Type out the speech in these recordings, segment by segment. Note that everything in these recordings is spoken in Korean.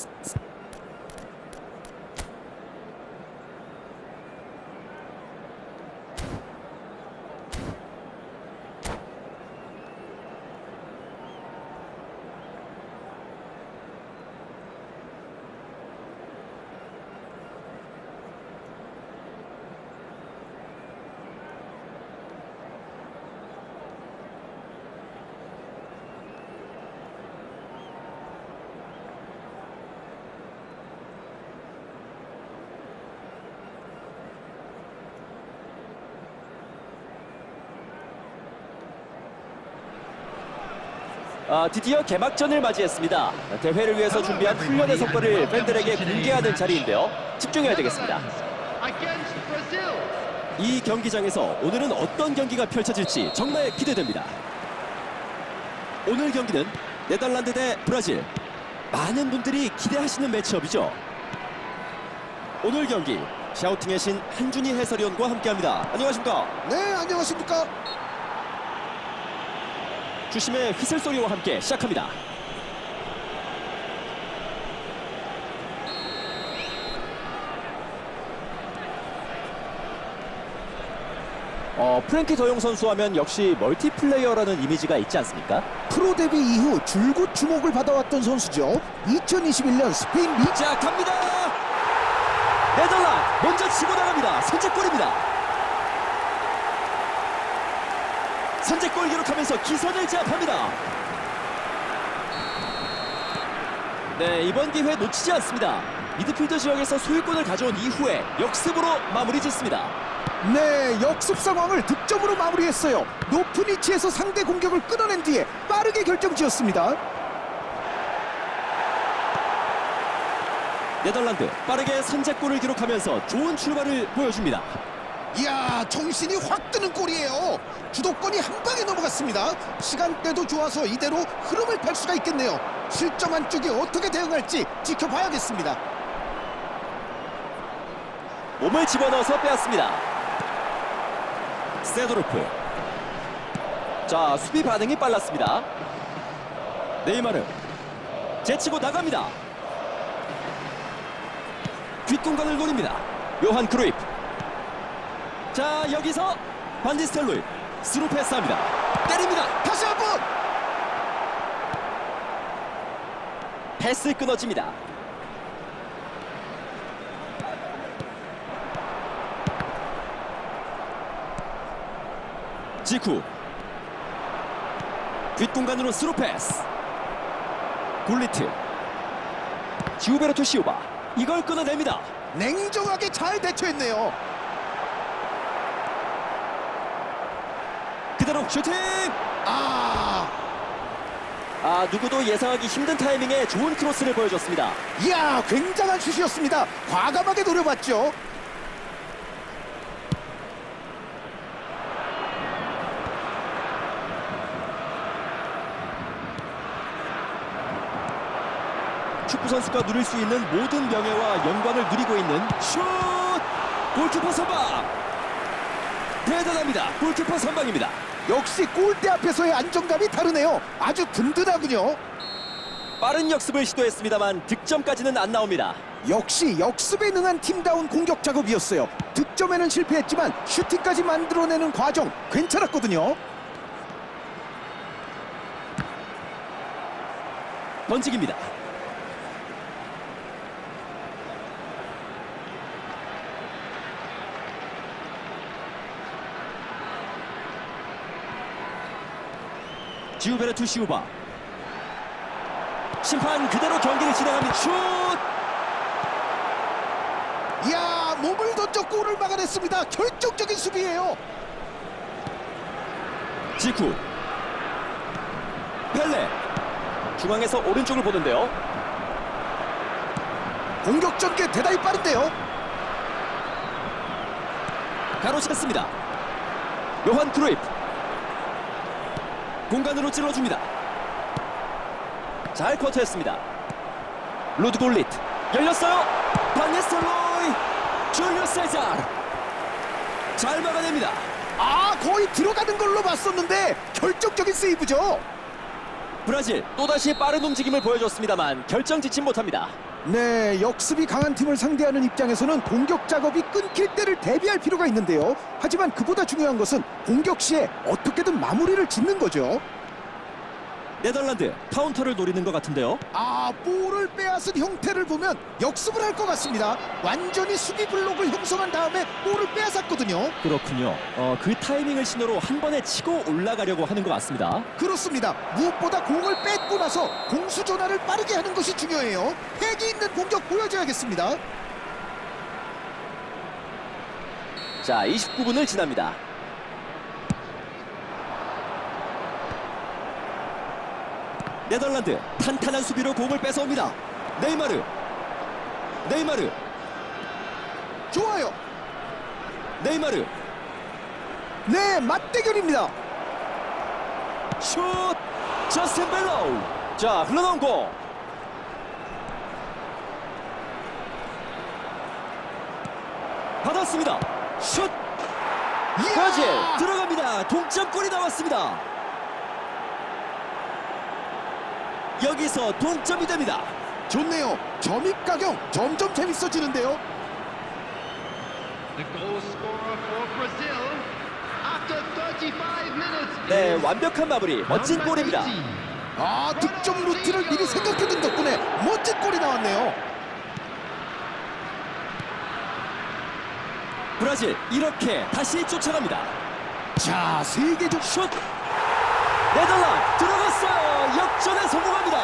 s- s- 아, 드디어 개막전을 맞이했습니다. 대회를 위해서 준비한 훈련의 성과를 팬들에게 공개하는 자리인데요. 집중해야 되겠습니다. 이 경기장에서 오늘은 어떤 경기가 펼쳐질지 정말 기대됩니다. 오늘 경기는 네덜란드 대 브라질. 많은 분들이 기대하시는 매치업이죠. 오늘 경기 샤우팅의 신 한준희 해설위원과 함께합니다. 안녕하십니까? 네, 안녕하십니까? 주심의 휘슬 소리와 함께 시작합니다. 어, 프랭키 더용 선수 하면 역시 멀티플레이어라는 이미지가 있지 않습니까? 프로 데뷔 이후 줄곧 주목을 받아왔던 선수죠. 2021년 스페인 리 자 갑니다 네덜란드 먼저 치고 나갑니다 선제골입니다 선제골 기록하면서 기선을 제압합니다 네 이번 기회 놓치지 않습니다 미드필더 지역에서 소유권을 가져온 이후에 역습으로 마무리 짓습니다 네, 역습 상황을 득점으로 마무리했어요. 높은 위치에서 상대 공격을 끊어낸 뒤에 빠르게 결정지었습니다. 네덜란드 빠르게 선제골을 기록하면서 좋은 출발을 보여줍니다 이야, 정신이 확 드는 골이에요. 주도권이 한 방에 넘어갔습니다. 시간대도 좋아서 이대로 흐름을 탈 수가 있겠네요. 실점 한 쪽이 어떻게 대응할지 지켜봐야겠습니다. 몸을 집어넣어서 빼앗습니다. 세도르프. 자, 수비 반응이 빨랐습니다. 네이마르. 제치고 나갑니다. 뒷공간을 노립니다. 요한 크루이프. 자, 여기서 반디스텔로이 스루 패스합니다. 때립니다. 다시 한 번 패스 끊어집니다. 지쿠 뒷공간으로 스루 패스 굴리트 지우베르토 시오바 이걸 끊어냅니다. 냉정하게 잘 대처했네요. 그대로 슈팅! 아, 아 누구도 예상하기 힘든 타이밍에 좋은 크로스를 보여줬습니다. 이야, 굉장한 슛이었습니다. 과감하게 노려봤죠. 축구 선수가 누릴 수 있는 모든 명예와 영광을 누리고 있는 슛! 골키퍼 선방! 대단합니다. 골키퍼 선방입니다. 역시 골대 앞에서의 안정감이 다르네요. 아주 든든하군요. 빠른 역습을 시도했습니다만 득점까지는 안 나옵니다. 역시 역습에 능한 팀다운 공격 작업이었어요. 득점에는 실패했지만 슈팅까지 만들어내는 과정 괜찮았거든요. 번직입니다. 지우베르투 시우바 심판 그대로 경기를 진행합니다. 슛! 이야 몸을 던져 골을 막아냈습니다. 결정적인 수비예요. 지쿠 펠레 중앙에서 오른쪽을 보는데요. 공격 전개 대단히 빠른데요. 가로챘습니다. 요한 크루이프 공간으로 찔러줍니다. 잘 커트했습니다. 루드 골리트 열렸어요. 반니스텔로이 줄리오 세자르 잘 막아냅니다. 아 거의 들어가는 걸로 봤었는데 결정적인 세이브죠. 브라질 또다시 빠른 움직임을 보여줬습니다만 결정 짓지 못합니다. 네, 역습이 강한 팀을 상대하는 입장에서는 공격 작업이 끊길 때를 대비할 필요가 있는데요. 하지만 그보다 중요한 것은 공격 시에 어떻게든 마무리를 짓는 거죠. 네덜란드 카운터를 노리는 것 같은데요. 아, 볼을 빼앗은 형태를 보면 역습을 할 것 같습니다. 완전히 수비 블록을 형성한 다음에 볼을 빼앗았거든요. 그렇군요. 어, 그 타이밍을 신호로 한 번에 치고 올라가려고 하는 것 같습니다. 그렇습니다. 무엇보다 공을 뺏고 나서 공수 전환을 빠르게 하는 것이 중요해요. 패기 있는 공격 보여줘야겠습니다. 자, 29분을 지납니다. 네덜란드 탄탄한 수비로 공을 뺏어옵니다. 네이마르, 네이마르, 좋아요. 네이마르, 네, 맞대결입니다. 슛! 저스틴 벨로우. 자, 흘러나온 공. 받았습니다. 슛! 이야! 들어갑니다. 동점골이 나왔습니다. 여기서 동점이 됩니다. 좋네요. 점입 가경 점점 재밌어지는데요. The goal scorer for Brazil, After 35 minutes. 네, 완벽한 마무리. 멋진 골입니다. 18. 아 득점 루트를 미리 생각해둔 덕분에 멋진 골이 나왔네요. 브라질 이렇게 다시 쫓아갑니다. 자 세계적 슛! 네덜란드 들어갔어요. 역전에 성공합니다.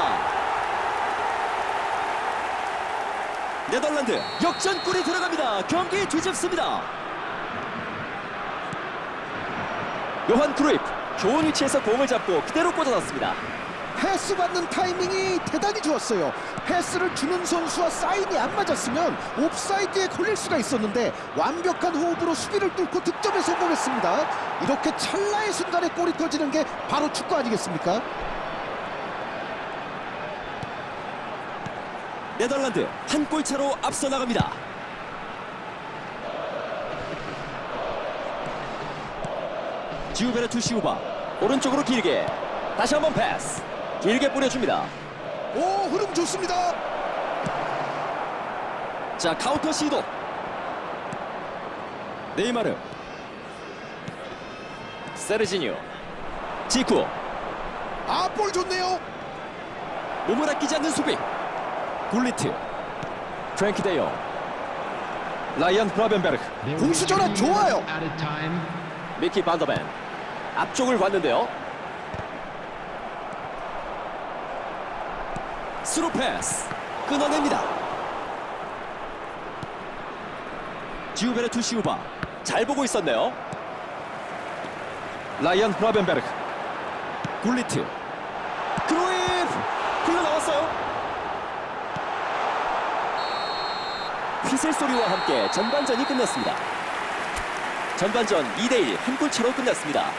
네덜란드 역전골이 들어갑니다. 경기 뒤집습니다. 요한 크루이프 좋은 위치에서 공을 잡고 그대로 꽂아놨습니다. 패스 받는 타이밍이 대단히 좋았어요. 패스를 주는 선수와 사인이 안 맞았으면 옵사이드에 걸릴 수가 있었는데 완벽한 호흡으로 수비를 뚫고 득점에 성공했습니다. 이렇게 찰나의 순간에 골이 터지는 게 바로 축구 아니겠습니까? 네덜란드 한 골 차로 앞서 나갑니다. 지우베르투 시우바 오른쪽으로 길게 다시 한번 패스 길게 뿌려줍니다. 오 흐름 좋습니다. 자 카운터 시도. 네이마르. 세르지니오. 지쿠 아볼 좋네요. 몸을 아끼지 않는 수비. 굴리트. 프랭키 데요 라이언 브라벤베르크. were 공수 전환 좋아요. 미키 반더벤 앞쪽을 봤는데요 스루 패스. 끊어냅니다. 지우베르 투 시우바 잘 보고 있었네요. 라이언 브라벤베르크 굴리트. 크로이프! 흘러나왔어요. 휘슬 소리와 함께 전반전이 끝났습니다. 전반전 2대1 한 골 차로 끝났습니다.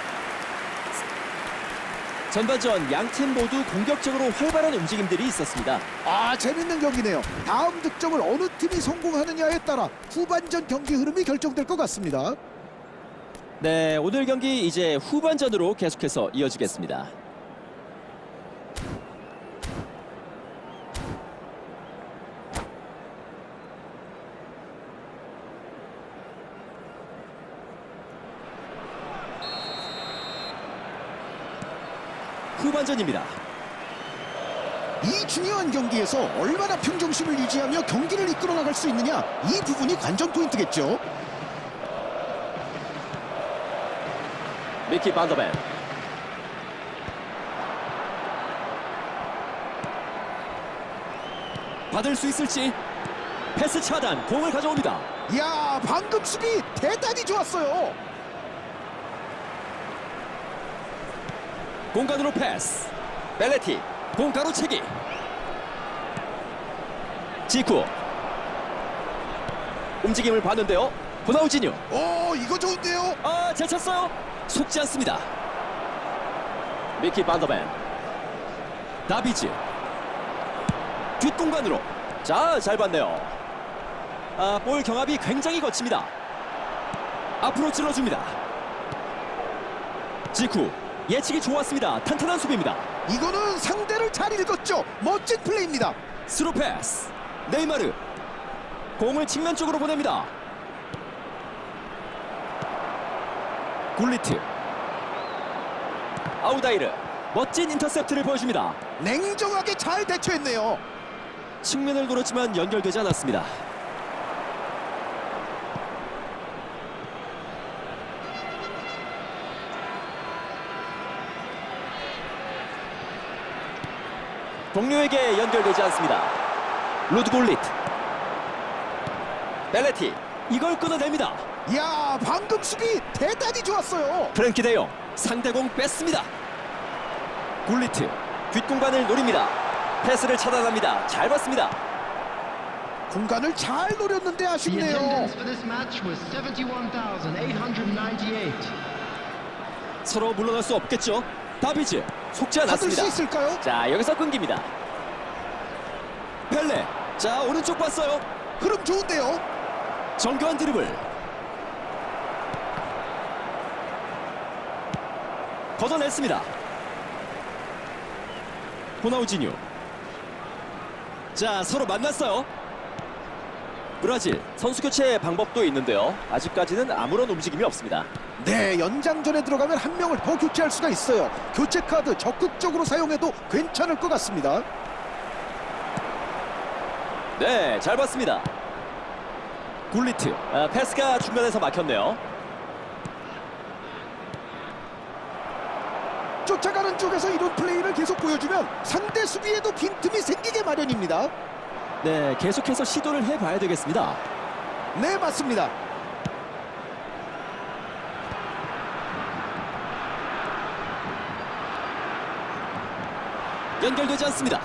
전반전 양 팀 모두 공격적으로 활발한 움직임들이 있었습니다. 아 재밌는 경기네요. 다음 득점을 어느 팀이 성공하느냐에 따라 후반전 경기 흐름이 결정될 것 같습니다. 네, 오늘 경기 이제 후반전으로 계속해서 이어지겠습니다. 후반전입니다. 이 중요한 경기에서 얼마나 평정심을 유지하며 경기를 이끌어 나갈 수 있느냐 이 부분이 관전 포인트겠죠. 미키 반더벤 받을 수 있을지 패스 차단 공을 가져옵니다. 이야 방금 수비 대단히 좋았어요. 공간으로 패스. 벨레티 공가로 채기. 지쿠. 움직임을 봤는데요. 호나우지뉴 오 이거 좋은데요. 아잘 찼어요. 속지 않습니다. 미키 반더벤 다비즈. 뒷공간으로. 자 잘 봤네요. 아 볼 경합이 굉장히 거칩니다. 앞으로 찔러줍니다. 지쿠 예측이 좋았습니다. 탄탄한 수비입니다. 이거는 상대를 잘 읽었죠. 멋진 플레이입니다. 스루 패스. 네이마르. 공을 측면 쪽으로 보냅니다. 굴리트. 아우다이르. 멋진 인터셉트를 보여줍니다. 냉정하게 잘 대처했네요. 측면을 노렸지만 연결되지 않았습니다 동료에게 연결되지 않습니다 로드 골리트 벨레티 이걸 끊어냅니다 이야 방금 수비 대단히 좋았어요. 프랭키 데용 상대공 뺐습니다. 굴리트 뒷공간을 노립니다. 패스를 차단합니다. 잘 봤습니다. 공간을 잘 노렸는데 아쉽네요. attendance for this match was 71,898. 서로 물러날 수 없겠죠. 다비즈 속지 받을 않았습니다. 수 있을까요? 자 여기서 끊깁니다. 펠레 자 오른쪽 봤어요. 흐름 좋은데요. 정교한 드리블. 걷어냈습니다. 호나우지뉴. 자 서로 만났어요. 브라질 선수 교체 방법도 있는데요. 아직까지는 아무런 움직임이 없습니다. 네, 연장전에 들어가면 한 명을 더 교체할 수가 있어요. 교체 카드 적극적으로 사용해도 괜찮을 것 같습니다. 네, 잘 봤습니다. 굴리트 아, 패스가 중간에서 막혔네요. 쫓아가는 쪽에서 이런 플레이를 계속 보여주면 상대 수비에도 빈틈이 생기게 마련입니다. 네, 계속해서 시도를 해봐야 되겠습니다. 네, 맞습니다. 연결되지 않습니다.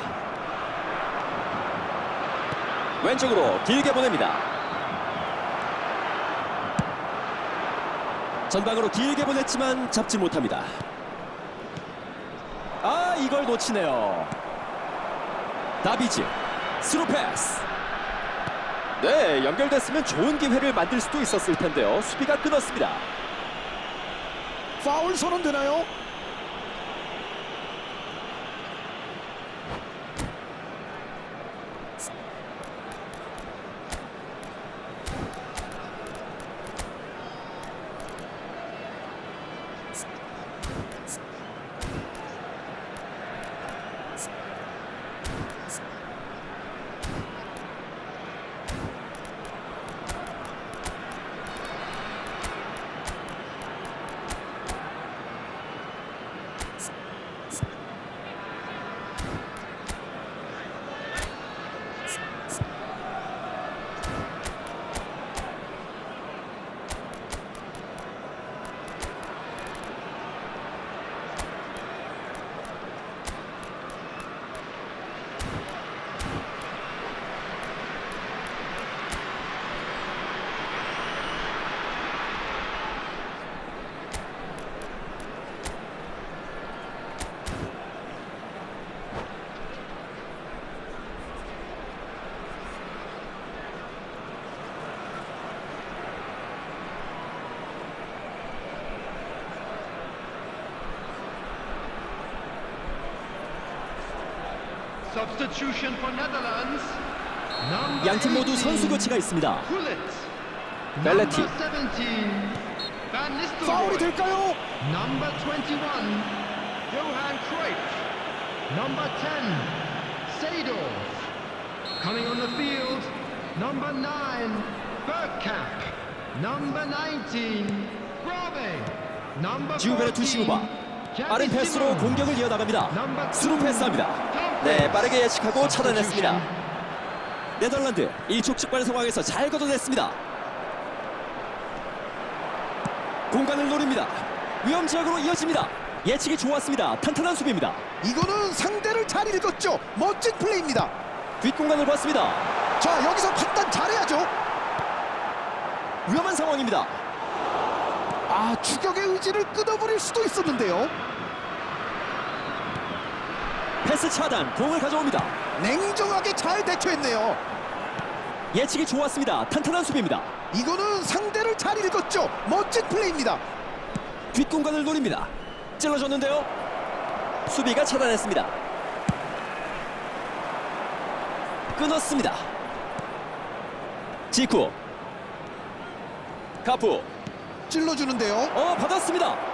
왼쪽으로 길게 보냅니다. 전방으로 길게 보냈지만 잡지 못합니다. 아 이걸 놓치네요. 다비지 스루 패스. 네 연결됐으면 좋은 기회를 만들 수도 있었을 텐데요. 수비가 끊었습니다. 파울 선언되나요? 양팀 모두 18, 선수 교체가 있습니다. 벨레티. Number 17, Van 파울이. 될까요? Number 21, Johan Cruyff. Number 10, Seedorf. Coming on the field, number 9, Bergkamp. Number 19, Brave. Number 지우베르 투시우바 14, 빠른 패스로. 공격을 이어나갑니다. Two, 패스합니다. 네, 빠르게 예측하고 차단했습니다. 네덜란드 일촉즉발 상황에서 잘 걷어냈습니다. 공간을 노립니다. 위험 지역으로 이어집니다. 예측이 좋았습니다. 탄탄한 수비입니다. 이거는 상대를 잘 읽었죠. 멋진 플레이입니다. 뒷공간을 봤습니다. 자, 여기서 판단 잘해야죠. 위험한 상황입니다. 아, 추격의 의지를 끊어버릴 수도 있었는데요. 패스 차단, 공을 가져옵니다. 냉정하게 잘 대처했네요. 예측이 좋았습니다. 탄탄한 수비입니다. 이거는 상대를 잘 읽었죠. 멋진 플레이입니다. 뒷공간을 노립니다. 찔러줬는데요. 수비가 차단했습니다. 끊었습니다. 지쿠. 카푸. 찔러주는데요. 어, 받았습니다.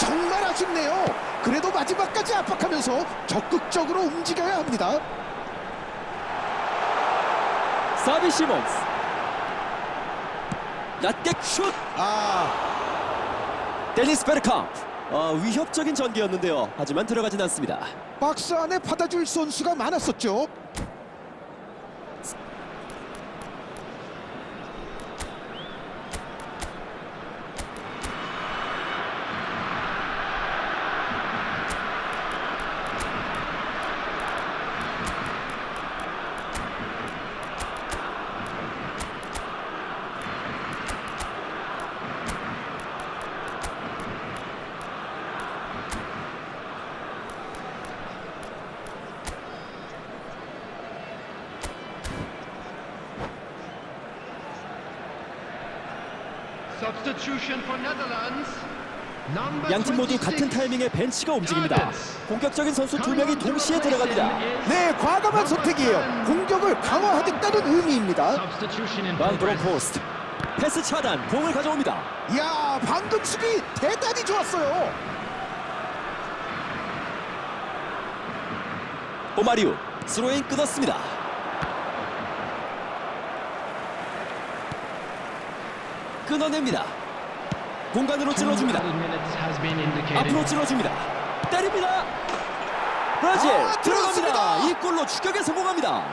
정말 아쉽네요. 그래도 마지막까지 압박하면서 적극적으로 움직여야 합니다. 사비 시몬스. 얕게 슛. 아, 데니스 베르캄프. 어, 위협적인 전개였는데요. 하지만 들어가진 않습니다. 박스 안에 받아줄 선수가 많았었죠. 양팀 모두 26, 같은 타이밍에 벤치가 움직입니다. 공격적인 선수 두 명이 동시에 들어갑니다. 네, 과감한 선택이에요. 공격을 강화하겠다는 의미입니다. Substitution in 반 브론 progress. 포스트 패스 차단 공을 가져옵니다. 이야, 방금 수비 대단히 좋았어요. 오마리우 스로인 끊었습니다. 끊어냅니다. 공간으로 찔러줍니다. 앞으로 찔러줍니다. 때립니다. 브라질 아, 들어갑니다. 이 골로 추격에 성공합니다.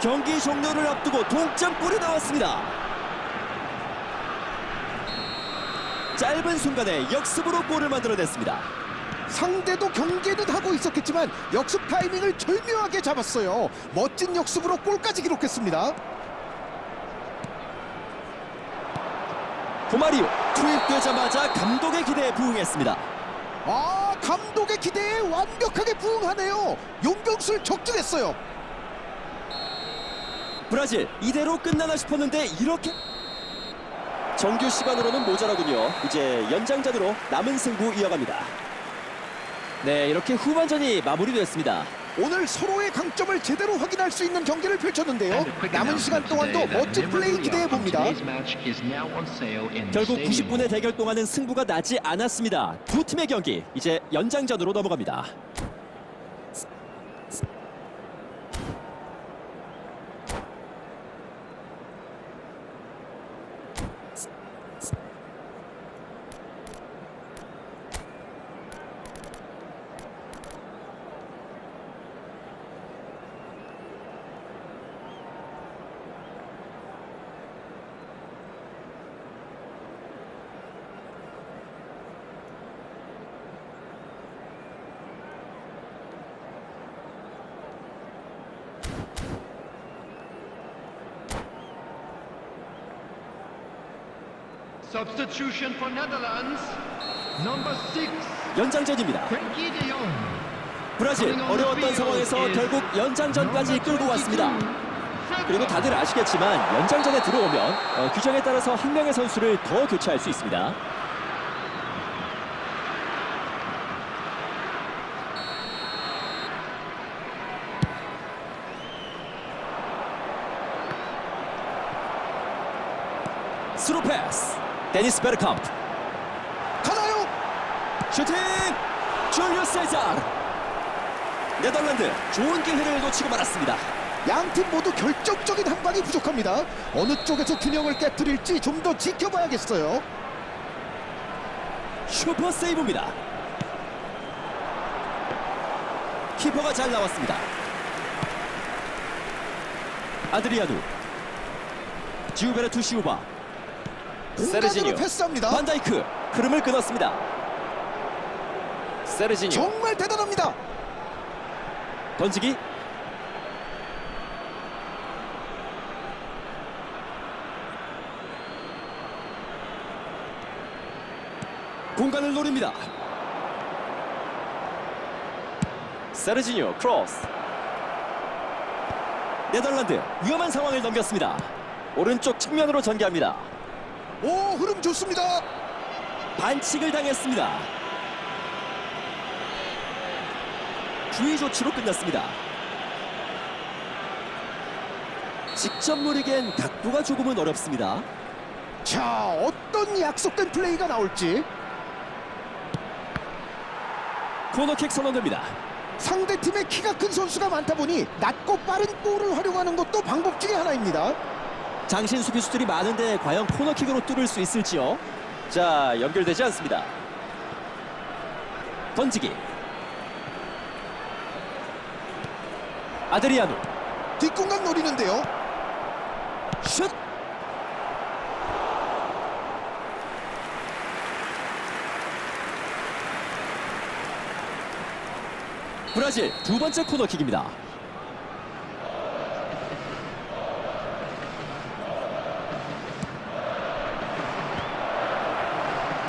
경기 종료를 앞두고 동점골이 나왔습니다. 짧은 순간에 역습으로 골을 만들어냈습니다. 상대도 경계는 하고 있었겠지만 역습 타이밍을 절묘하게 잡았어요. 멋진 역습으로 골까지 기록했습니다. 고마리오 투입되자마자 감독의 기대에 부응했습니다. 아, 감독의 기대에 완벽하게 부응하네요. 용병술 적중했어요. 브라질 이대로 끝나나 싶었는데 이렇게 정규 시간으로는 모자라군요. 이제 연장전으로 남은 승부 이어갑니다. 네, 이렇게 후반전이 마무리됐습니다. 오늘 서로의 강점을 제대로 확인할 수 있는 경기를 펼쳤는데요. 남은 시간 동안도 멋진 플레이 기대해 봅니다. 결국 stadium. 90분의 대결 동안은 승부가 나지 않았습니다. 두 팀의 경기 이제 연장전으로 넘어갑니다. Substitution for Netherlands. Number six, 연장전입니다. Frankie de Jong. 브라질 어려웠던 상황에서 결국 연장전까지 끌고 왔습니다. 그리고 다들 아시겠지만 연장전에 들어오면 어, 규정에 따라서 한 명의 선수를 더 교체할 수 있습니다. 스루 패스 데니스 베르캄프 가나요? 슈팅 줄리우스 세자르 네덜란드 좋은 기회를 놓치고 말았습니다. 양 팀 모두 결정적인 한 방이 부족합니다. 어느 쪽에서 균형을 깨뜨릴지 좀 더 지켜봐야겠어요. 슈퍼 세이브입니다. 키퍼가 잘 나왔습니다. 아드리아누 지우베르투 시우바 세르지니오 패스합니다. 반다이크 흐름을 끊었습니다. 세르지니오 정말 대단합니다. 던지기 공간을 노립니다. 세르지니오 크로스 네덜란드 위험한 상황을 넘겼습니다. 오른쪽 측면으로 전개합니다. 오, 흐름 좋습니다. 반칙을 당했습니다. 주의 조치로 끝났습니다. 직접 노리기엔 각도가 조금은 어렵습니다. 자, 어떤 약속된 플레이가 나올지 코너킥 선언됩니다. 상대 팀의 키가 큰 선수가 많다 보니 낮고 빠른 볼을 활용하는 것도 방법 중에 하나입니다. 장신 수비수들이 많은데 과연 코너킥으로 뚫을 수 있을지요? 자, 연결되지 않습니다. 던지기. 아드리아노 뒷공간 노리는데요. 슛. 브라질 두 번째 코너킥입니다.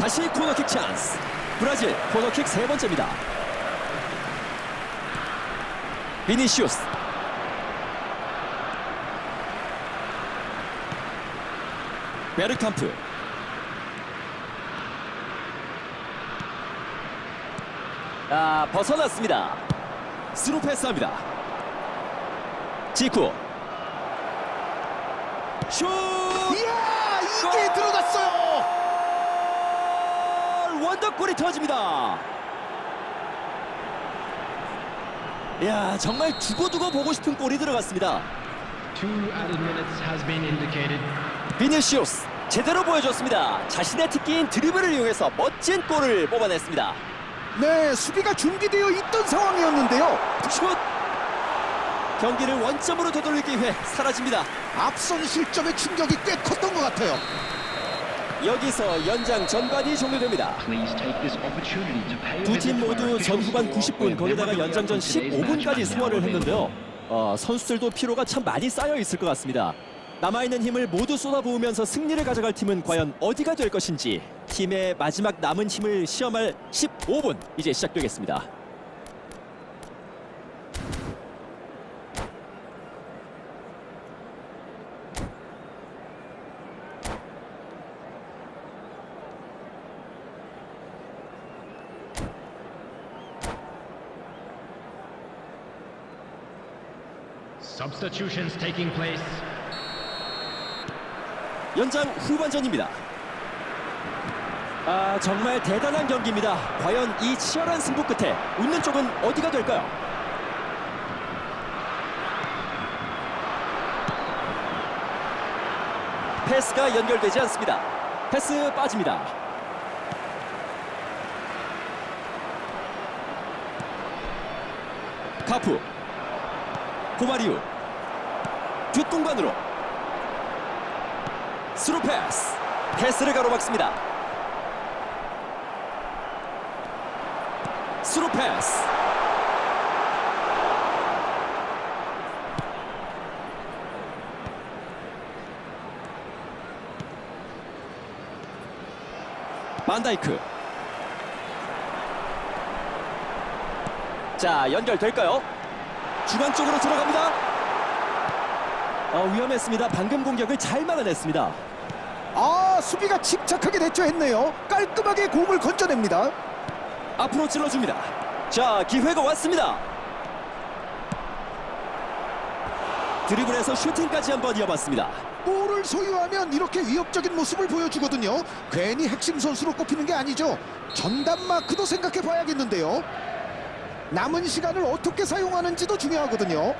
다시 코너킥 찬스. 브라질 코너킥 세 번째입니다. 비니시우스. 베르캄프. 아, 벗어났습니다. 스루 패스합니다. 직구. 슛! 이야! 이게 들어갔어요! 원더골이 터집니다. 야 정말 두고두고 보고 싶은 골이 들어갔습니다. Two added minutes has been indicated. 비니시우스 제대로 보여줬습니다. 자신의 특기인 드리블을 이용해서 멋진 골을 뽑아냈습니다. 네 수비가 준비되어 있던 상황이었는데요. 슛! 경기를 원점으로 되돌릴 기회 사라집니다. 앞선 실점의 충격이 꽤 컸던 것 같아요. 여기서 연장 전반이 종료됩니다. 두 팀 모두 전 official 후반 store 90분 with 거기다가 연장전 from today's match 15분까지 and 소화를 했는데요. 어, 선수들도 피로가 참 많이 쌓여 있을 것 같습니다. 남아있는 힘을 모두 쏟아부으면서 승리를 가져갈 팀은 과연 어디가 될 것인지 팀의 마지막 남은 힘을 시험할 15분 이제 시작되겠습니다. Substitutions taking place. 연장 후반전입니다. 아 정말 대단한 경기입니다. 과연 이 치열한 승부 끝에 웃는 쪽은 어디가 될까요? 패스가 연결되지 않습니다. 패스 빠집니다. 카프 고마리우 뒷공간으로. 스루 패스. 패스를 가로막습니다. 스루 패스. 반다이크. 자 연결될까요? 중앙 쪽으로 들어갑니다 어, 위험했습니다 방금 공격을 잘 막아냈습니다 아 수비가 침착하게 대처했네요. 깔끔하게 공을 건져냅니다. 앞으로 찔러줍니다. 자, 기회가 왔습니다. 드리블에서 슈팅까지 한번 이어봤습니다. 볼을 소유하면 이렇게 위협적인 모습을 보여주거든요. 괜히 핵심 선수로 꼽히는 게 아니죠. 전담 마크도 생각해 봐야겠는데요. 남은 시간을 어떻게 사용하는지도 중요하거든요.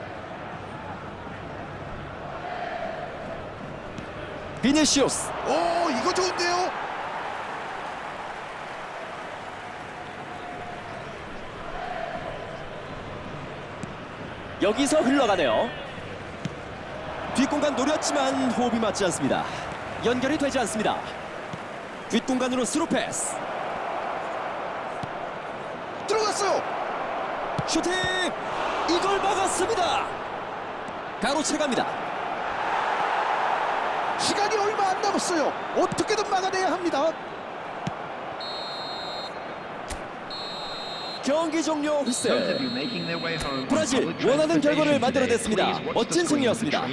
비니시우스 오 이거 좋은데요. 여기서 흘러가네요. 뒷공간 노렸지만 호흡이 맞지 않습니다. 연결이 되지 않습니다. 뒷공간으로 스루 패스. 들어갔어요. 슈팅! 이걸 막았습니다. 가로채 갑니다. 얼마 안 남았어요. 어떻게든 막아내야 합니다. 경기 종료 휘슬. 브라질 원하는 결과를 만들어냈습니다. 멋진 승리였습니다.